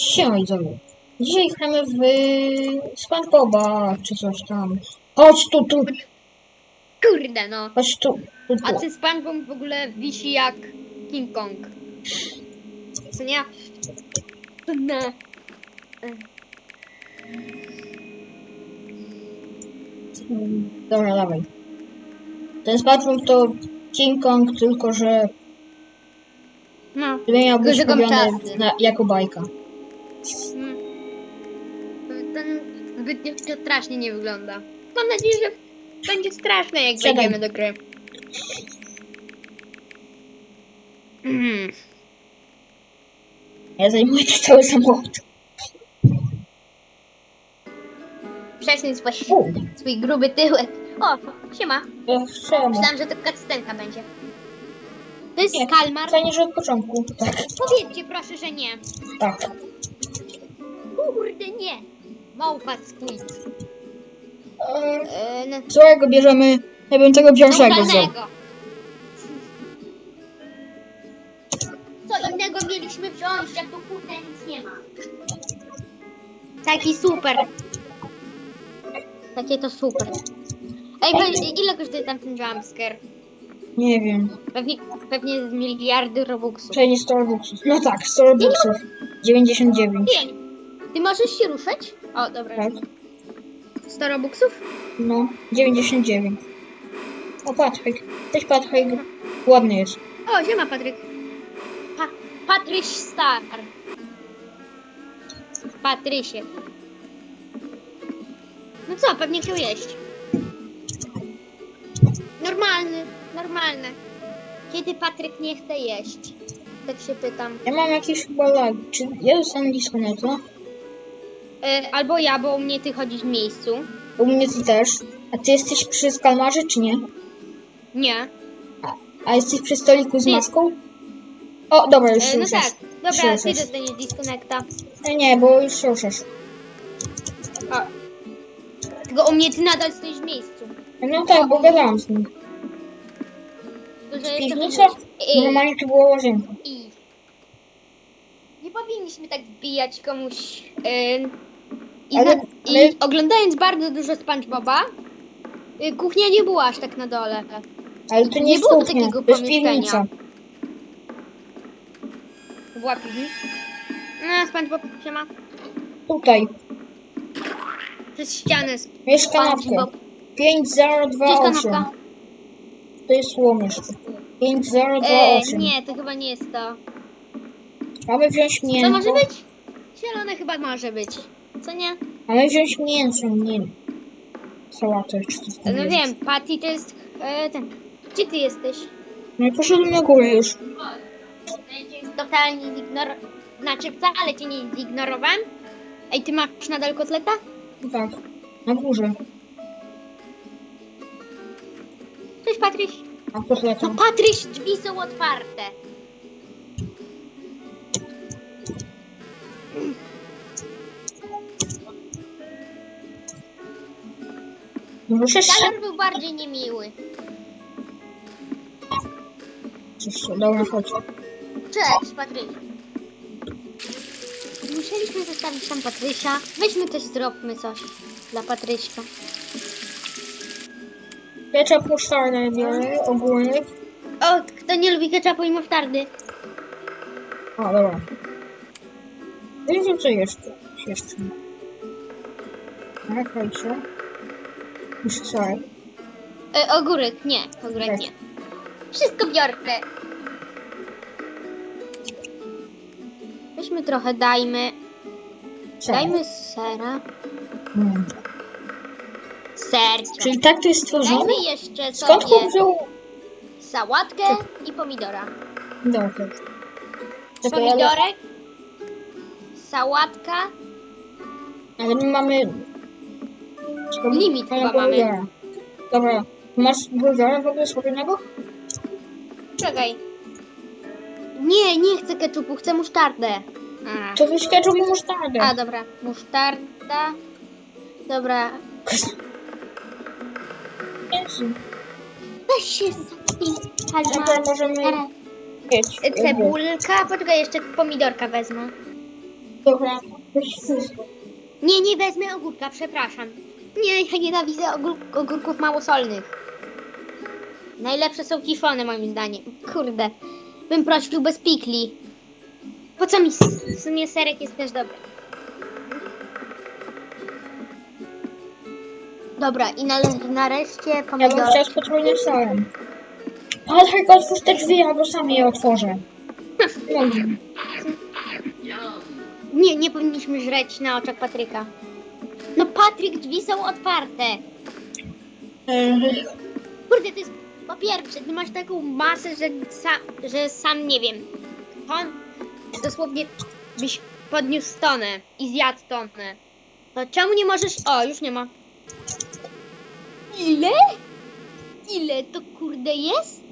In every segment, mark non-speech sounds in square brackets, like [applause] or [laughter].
Siema widzowie. Dzisiaj gramy w SpongeBoba, czy coś tam. Chodź tu, tu, Kurde no. chodź tu, tu, A tu. ty SpongeBob w ogóle wisi jak King Kong. Co nie? No. Dobra, dawaj. Ten SpongeBob to King Kong, tylko że No. miał być na, jako bajka. Mm. Ten zbytnio strasznie nie wygląda. Mam nadzieję, że będzie straszne jak wejdziemy do gry. Mm. Ja zajmuję cały samochód. Przesuń swój, U, swój gruby tyłek. O, siema. to czemu? Myślałam, że to cutscenka będzie. To jest Nie, kalmar. Fajnie, że od początku. Tak, Powiedzcie proszę, że nie. tak. Kurde, nie. Małpa squid. Eee, E, no, Którego bierzemy? Ja bym tego pierwszego wziął. Co innego mieliśmy wziąć, jak tu kurde nic nie ma. Taki super. Takie to super. Ej, ile kosztuje tamten jumpscare? Nie wiem. Pewnie, pewnie z miliardy robuxów. Czyli 100 robuxów. No tak, 100 robuxów. 99. Ty, ty możesz się ruszać? O, dobra. Tak. 100 robuxów? No, 99. O, Patryk. Cześć Patryk. Ładny jest. O, siema Patryk. Pa Patryś Star. Patrysiek. No co, pewnie chciał jeść. Normalny, normalne. Kiedy Patryk nie chce jeść? Tak się pytam. Ja mam jakiś chyba lag. Czy ja dostanę disconnecta? E, albo ja, bo u mnie ty chodzisz w miejscu. U mnie ty też. A ty jesteś przy skalmarze, czy nie? Nie. A, a jesteś przy stoliku z Nie. maską? O, dobra, już E, no ruszasz. tak. Dobra, ty dostaniesz disconnecta. E, Nie, bo już ruszasz. O. Tylko u mnie ty nadal stoisz w miejscu. No tak, bo gadałam z nim. Tylko, że jeszcze Piwnica? Ej. Normalnie to była łazienka. I nie powinniśmy tak wbijać komuś. Yy, i, Ale- ale- I oglądając bardzo dużo SpongeBoba, yy, kuchnia nie była aż tak na dole. Ale to nie, Nie jest było kuchnia, takiego to jest pomieszczenia. piwnica. Była piwnica. No, SpongeBob się ma Tutaj. przez ścianę. Wiesz kanapkę. SpongeBob. Pięć zero Gdzie dwa jest osiem. kanapka? To jest zero dwa E, osiem. nie, to chyba nie jest to. Mamy wziąć mięso. Co może być? Zielone chyba może być. Co nie? Mamy wziąć mięso, nie sałatę czy coś tam No jest. wiem, Patty to jest e, ten. Gdzie ty jesteś? No i poszedłem na górę już. Cię totalnie zignor... Znaczy wcale cię nie zignorowałem. Ej, ty masz nadal kotleta? Tak, na górze. Cześć Patryś. A. No Patryś, drzwi są otwarte. Muszę się... Galer był bardziej niemiły. Jeszcze, Dobra, chodź. Cześć Patryś. Musieliśmy zostawić tam Patrysia. Weźmy też zróbmy coś dla Patryśka. Ketchup musztardę biorę, ogórek. O, kto nie lubi ketchupu i musztardy? O, dobra. Wiem, co jeszcze. Jeszcze. Czekajcie. Co? E, ogórek, nie, ogórek nie. Wszystko biorę. Weźmy trochę, dajmy. Co? Dajmy sera. Hmm. Sercia. Czyli tak to jest stworzone? Dajmy jeszcze Skąd sobie on wziął? sałatkę i pomidora. Dobra. Czekaj, ale, Pomidorek, sałatka, ale my mamy... Limit chyba mamy. Dobra. Masz burgera w ogóle zrobionego? czekaj. Nie, nie chcę ketchupu, chcę musztardę. A, To weź ketchup i musztardę. A dobra, musztarda. Dobra, Jezu. weź się zamknij, No to możemy Kalmar. mieć. Cebulka, poczekaj, jeszcze pomidorka wezmę. Dobra, weź wszystko. Nie, nie wezmę ogórka, przepraszam. Nie, ja nienawidzę ogór ogórków małosolnych. Najlepsze są kiszone moim zdaniem. Kurde, bym prosił bez pikli. Po co mi w sumie serek jest też dobry. Dobra, i na, nareszcie Ja bym pomidor. chciał z potrójnym salem. Patryk, otwórz te drzwi, albo sam je otworzę. No, [laughs] Nie, nie powinniśmy żreć na oczach Patryka. No Patryk, drzwi są otwarte. Kurde, to jest po pierwsze, ty masz taką masę, że, sa, że sam nie wiem. On dosłownie byś podniósł tonę i zjadł tonę. To czemu nie możesz. O, już nie ma. Ile? Ile to kurde jest?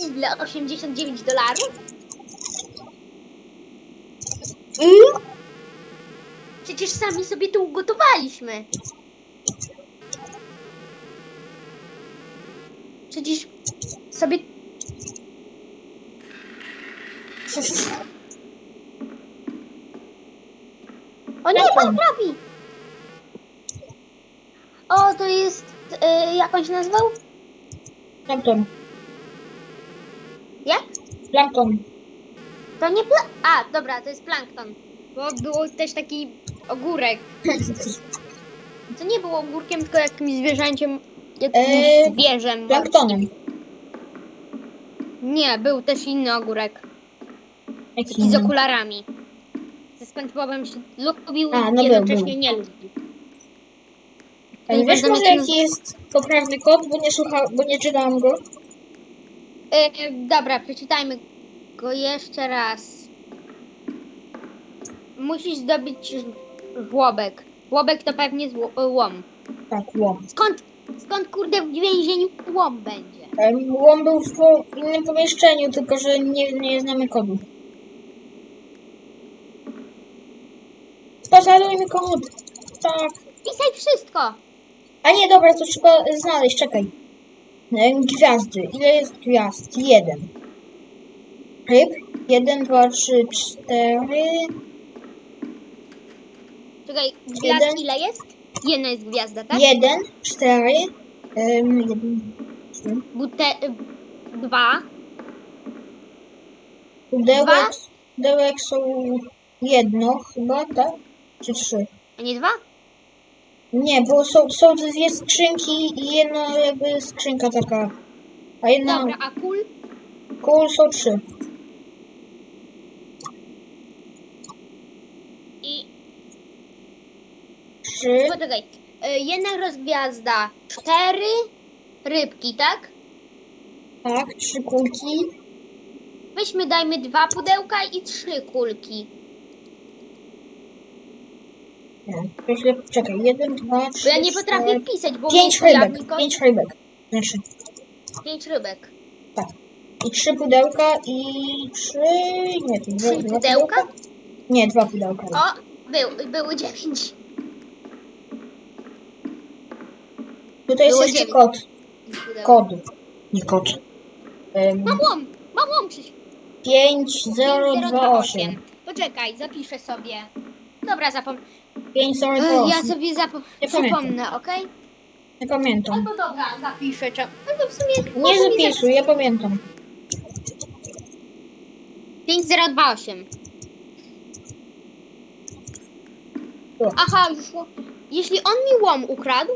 Ile? 89 dolarów? I Przecież sami sobie to ugotowaliśmy. Przecież sobie O nie, pan robi! O, to jest... Y, jak on się nazywał? Plankton. Jak? Plankton. To nie pla... A, dobra, to jest plankton. Bo był też taki ogórek. To nie było ogórkiem, tylko jakimś zwierzęciem, jakimś Eee, zwierzem. Planktonem. Nie, był też inny ogórek. Jaki Taki z okularami. Ze SpongeBobem się lubił A, i no był, jednocześnie był. nie lubił. Wiesz może jaki jest poprawny kod, bo nie słucha, bo nie czytałam go. E, dobra, przeczytajmy go jeszcze raz. Musisz zdobyć żłobek. Żłobek to pewnie zło- łom. Tak, łom. Skąd, skąd kurde w więzieniu łom będzie? Em, Łom był w po- innym pomieszczeniu, tylko że nie, nie znamy kodu. Spazarujmy kod. Tak. Pisaj wszystko. A nie, dobra, to trzeba znaleźć, czekaj. Em, Gwiazdy. Ile jest gwiazd? Jeden. Ryb? Jeden, dwa, trzy, cztery. Czekaj, gwiazd Jeden. ile jest? Jedna jest gwiazda, tak? Jeden, cztery. em, jeden. Bute... y, Dwa. Pudełek, pudełek są jedno chyba, tak? Czy trzy? A nie dwa? Nie, bo są, są dwie skrzynki i jedna jakby skrzynka taka. A jedna Dobra, a kul? kul są trzy. Trzy. Poczekaj. Y, Jedna rozgwiazda. Cztery rybki, tak? Tak, trzy kulki. Weźmy, dajmy dwa pudełka i trzy kulki. To źle, czekaj, jeden, dwa, trzy, Bo ja nie potrafię cztery, pisać, bo Pięć mój rybek, pięć rybek. Znaczy, pięć rybek. tak. I trzy pudełka i trzy... Nie, to dwa, Trzy dwa pudełka? Nie, dwa pudełka. O, był, były dziewięć. Tutaj jest było jeszcze dziewięć. kod. Kod. Nie kod. Um, Mam łom, mam łom Krzyś. 5028. Poczekaj, zapiszę sobie. Dobra, zapom... Ech, 5028. Ja sobie zapom... Nie pamiętam. przypomnę, okej? Nie pamiętam. Albo dobra, zapiszę. Czem... No to w sumie... Nie może mi zapisuj, ja pamiętam. za- 5028. Tu. Aha, już...ło- Jeśli on mi łom ukradł,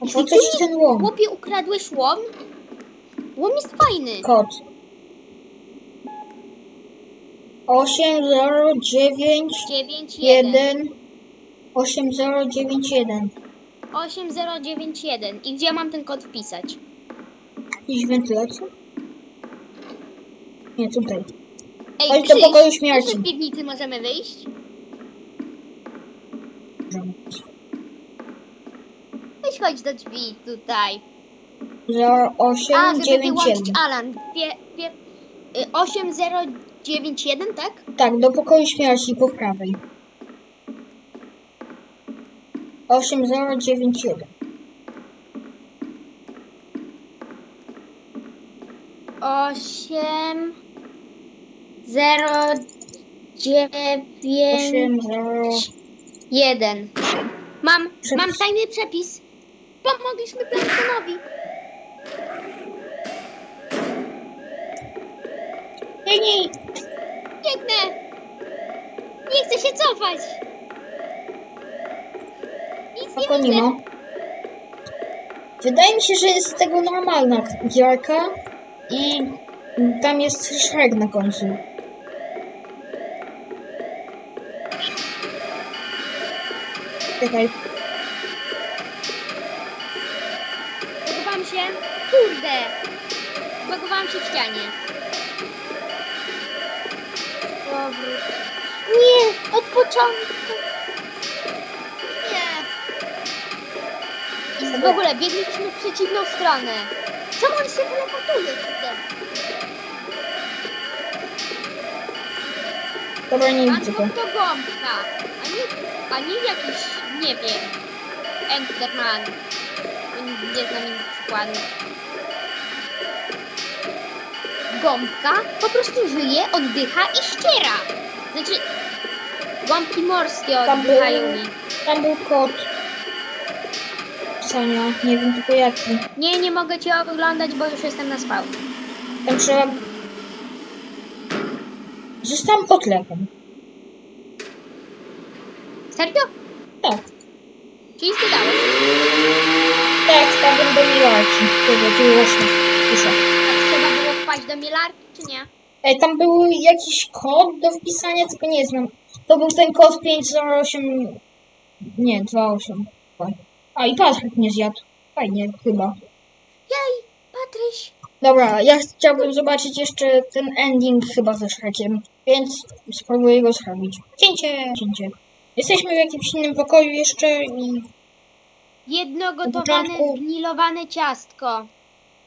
po co ci ten łom? chłopie ukradłeś łom, łom jest fajny. Kod. 8091 9, 1. 8091. 8091. I gdzie mam ten kod wpisać? Jakiś wentylacja? Nie, tutaj. Ej, Chodź do Krzyś, pokoju czy śmierci. z piwnicy możemy wyjść? Weź chodź do drzwi tutaj. A, żeby wyłączyć 0891. alarm. Pie, pie, y, 8091, tak? Tak, do pokoju śmierci po prawej. 8091. Osiem, zero, dziewięć, 8, 0. jeden. Mam, Przepis. mam tajny przepis. Pomogliśmy Planktonowi. Biegnij! Biegnę! Nie chcę się cofać! Nic nie widzę. ma. Wydaje mi się, że jest z tego normalna gierka i tam jest Shrek na końcu. Czekaj, Kurde! Zbagowałam się w ścianie. Powrót. Nie! Od początku! Nie! I w ogóle biegliśmy w przeciwną stronę. Czemu on się teleportuje? Kurde? dobra, nie widzę go. to gąbka, a nie, a nie jakiś, nie wiem, Enderman. Nie znam innych przykładów. Gąbka po prostu żyje, oddycha i ściera. Znaczy, gąbki morskie Tam oddychają był- mi. Tam był kod pisania, nie wiem tylko jaki. Nie, nie mogę cię oglądać, bo już jestem na spał. Tam trzeba... Zostałem. Serio? Tak, Czyli zdałeś? tak, spadłem do milarki. Tego, tu właśnie, słyszę. Wpaść do mielarki, czy nie? Ej, tam był jakiś kod do wpisania, tylko nie znam. To był ten kod 508... Nie, 28. A, i Patryk mnie zjadł. Fajnie, chyba. Jej, Patryś. Dobra, ja chciałbym zobaczyć jeszcze ten ending chyba ze Shrekiem, więc spróbuję go zrobić. Cięcie, cięcie. Jesteśmy w jakimś innym pokoju jeszcze i... Jedno Na gotowane, początku- zgnilowane ciastko.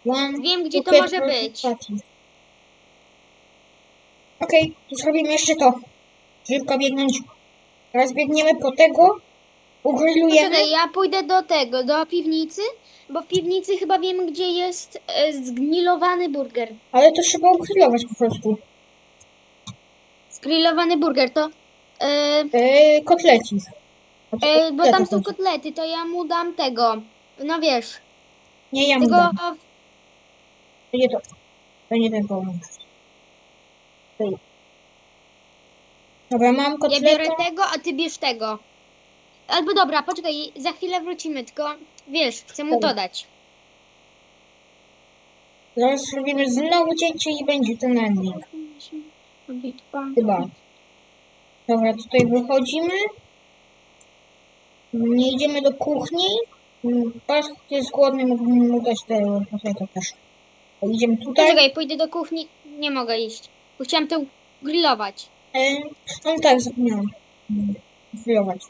One, Wiem, gdzie to może być. Okej, to zrobimy jeszcze to. Szybko biegnąć. Teraz biegniemy po tego. Ugrillujemy. Poczekaj, ja pójdę do tego, do piwnicy, bo w piwnicy chyba wiem, gdzie jest e, zgnilowany burger. Ale to trzeba ugrillować po prostu. Zgrillowany burger to... E, Eee, kotlecik. Znaczy, e, bo tam są chodzi. kotlety, to ja mu dam tego. No wiesz, Nie, ja mu tego... dam. To nie to. To nie ten pomysł. Dobra, mam Ja biorę tego, a ty bierz tego. Albo dobra, poczekaj, za chwilę wrócimy, tylko wiesz, chcę mu Dobra. to dać. Zaraz zrobimy znowu cięcie i będzie ten ending. Chyba. Dobra, tutaj wychodzimy. Nie idziemy do kuchni. Pas jest głodny, mógłbym mu dać te kotletę też. Idziemy tutaj. Poczekaj, pójdę do kuchni, nie mogę iść. Bo chciałam to grillować. E, no tak, zapomniałam. Mm, Grillować.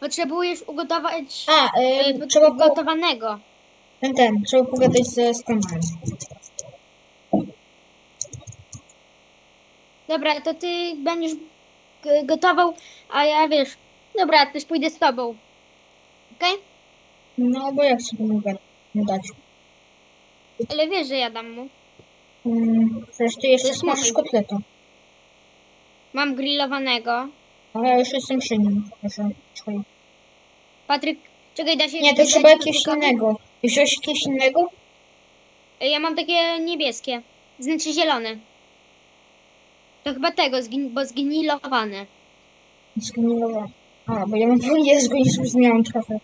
Potrzebujesz ugotować A, e, e, trzeba ugotowanego. ten, ten, trzeba pogadać ze skamerem. Dobra, to ty będziesz g- gotował, a ja wiesz. Dobra, też pójdę z tobą. Okej? No, bo jak sobie mogę mu dać? Ale wiesz, że ja dam mu. Mm, przecież ty jeszcze mój. kotletę. Mam grillowanego. Ale ja już jestem przy nim. Proszę, czekaj. Patryk, czekaj, da się. Nie, to trzeba jakiegoś Patrykowi? innego. Wziąłeś jakiegoś innego? Ja mam takie niebieskie. Znaczy zielone. To chyba tego, zgin- bo zgnilowane. Zgnilowa. A, bo ja mam niemiecku nie zrozumiałam trochę.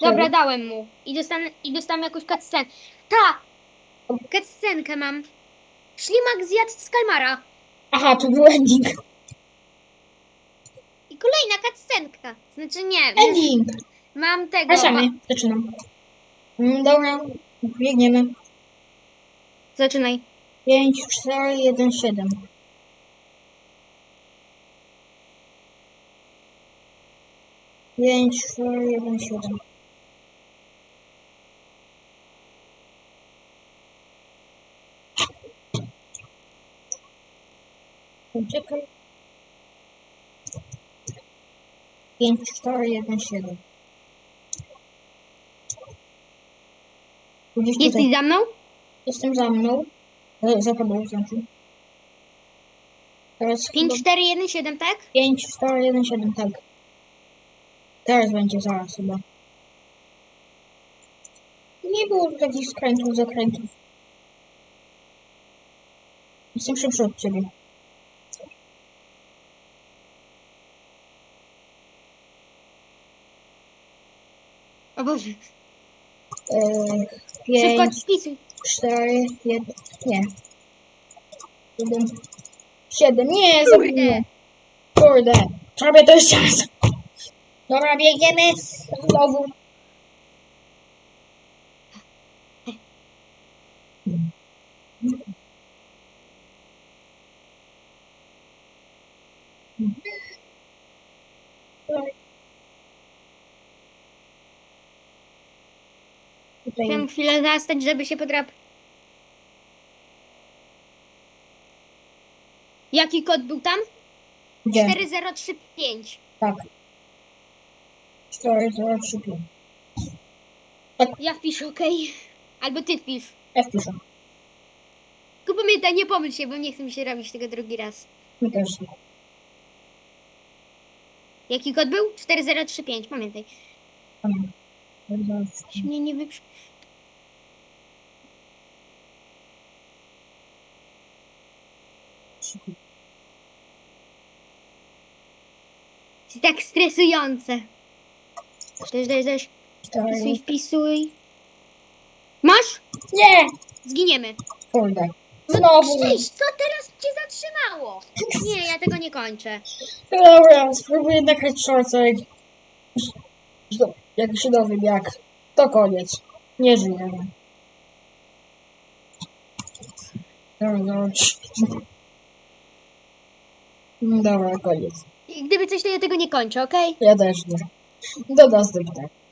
Dobra, dałem mu. I dostanę, i dostanę jakąś cutscenę. Ta! Cutscenkę mam. Ślimak zjadł z kalmara. Aha, to był ending. I kolejna cutscenka. Znaczy nie, Ending! mam tego. Wracamy. Zaczynam. Mm, Dobra, biegniemy. Zaczynaj. 5, 4, 1, 7. Pięć, cztery, jeden, siedem. Czekaj. Pięć, cztery, jeden, siedem. Gdzieś Jesteś tutaj. za mną? Jestem za mną. E, Za tobą znaczy. Teraz 5, 4, 1, 7, tak? 5, 4, 1, 7, tak. Teraz będzie zaraz chyba. Nie było takich skrętów, zakrętów. Jestem szybszy od ciebie. O Boże. Eee, Szybko 5, odpisuj. 4, 1, nie. 7, 7, nie, zabiłem. Kurde, prawie to jest czas. Dobra, biegniemy znowu. Chciałem chwilę zastać, żeby się podrap. Jaki kod był tam? gdzie? 4035. Tak. 4, 0, 3, 5. Ja wpiszę, ok? Albo ty wpisz. F piszę. Tylko pamiętaj, nie pomyl się, bo nie chcę mi się robić tego drugi raz. Mi też. Jaki kod był? 4035, pamiętaj. Pamiętam. 4, 0, 3, 5. Mnie nie wyprzy... Jest tak stresujące. Też, też, też. Wpisuj, 4, wpisuj. Masz? Nie! Zginiemy. Kurde. Znowu. Cześć, co teraz cię zatrzymało? Nie, ja tego nie kończę. Dobra, spróbuję nagrać shortsa jak... Jak się dowiem jak. To koniec. Nie żyję. Dobra, dobra. Dobra, koniec. I gdyby coś, to ja tego nie kończę, okej? Ja też nie. Do następnego.